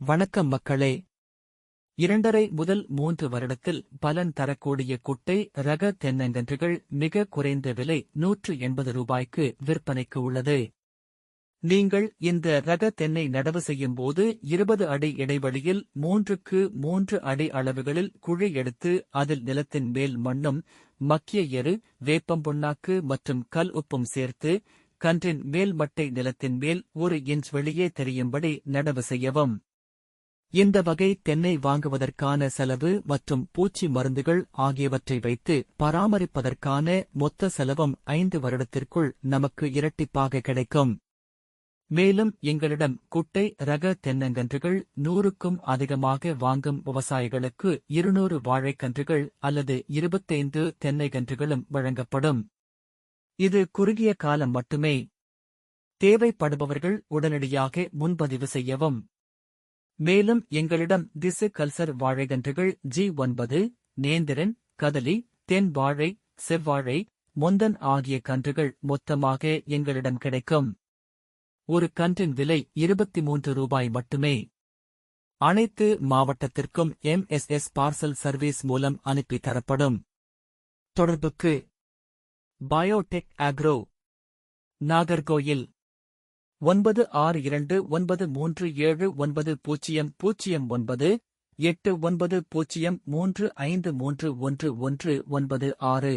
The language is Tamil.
வணக்கம் மக்களே. இரண்டரை முதல் மூன்று வருடத்தில் பலன் தரக்கூடிய குட்டை ரக தென்னங்கன்றுகள் மிக குறைந்த விலை நூற்று எண்பது ரூபாய்க்கு விற்பனைக்கு உள்ளது. நீங்கள் இந்த ரக தென்னை நடவு செய்யும் போது இருபது அடி இடைவெளியில் மூன்றுக்கு மூன்று அடி அளவுகளில் குழி எடுத்து அதில் நிலத்தின் மேல் மண்ணும் மக்கிய எரு வேப்பம்புண்ணாக்கு மற்றும் கல் உப்பும் சேர்த்து கன்றின் மேல் மட்டை நிலத்தின் மேல் ஒரு இன்ச் வெளியே தெரியும்படி நடவு செய்யவும். இந்த வகை தென்னை வாங்குவதற்கான செலவு மற்றும் பூச்சி மருந்துகள் ஆகியவற்றை வைத்து பராமரிப்பதற்கான மொத்த செலவும் ஐந்து வருடத்திற்குள் நமக்கு இரட்டிப்பாக கிடைக்கும். மேலும் எங்களிடம் குட்டை ரக தென்னங்கன்றுகள் நூறுக்கும் அதிகமாக வாங்கும் விவசாயிகளுக்கு இருநூறு வாழைக்கன்றுகள் அல்லது இருபத்தைந்து தென்னைக்கன்றுகளும் வழங்கப்படும். இது குறுகிய காலம் மட்டுமே. தேவைப்படுபவர்கள் உடனடியாக முன்பதிவு செய்யவும். மேலும் எங்களிடம் திசு கல்சர் வாழைகன்றுகள் ஜி ஒன்பது நேந்திரன் கதலி தென் வாழை செவ்வாழை முந்தன் ஆகிய கன்றுகள் மொத்தமாக எங்களிடம் கிடைக்கும். ஒரு கன்றின் விலை இருபத்தி மூன்று ரூபாய் மட்டுமே. அனைத்து மாவட்டத்திற்கும் எம்எஸ்எஸ் பார்சல் சர்வீஸ் மூலம் அனுப்பி தரப்படும். தொடர்புக்கு பயோடெக் ஆக்ரோ நாகர்கோயில் ஒன்பது ஆறு இரண்டு ஒன்பது மூன்று ஏழு ஒன்பது பூஜ்ஜியம் பூஜ்ஜியம் ஒன்பது எட்டு ஒன்பது பூஜ்ஜியம் மூன்று ஐந்து மூன்று ஒன்று ஒன்று ஒன்பது ஆறு.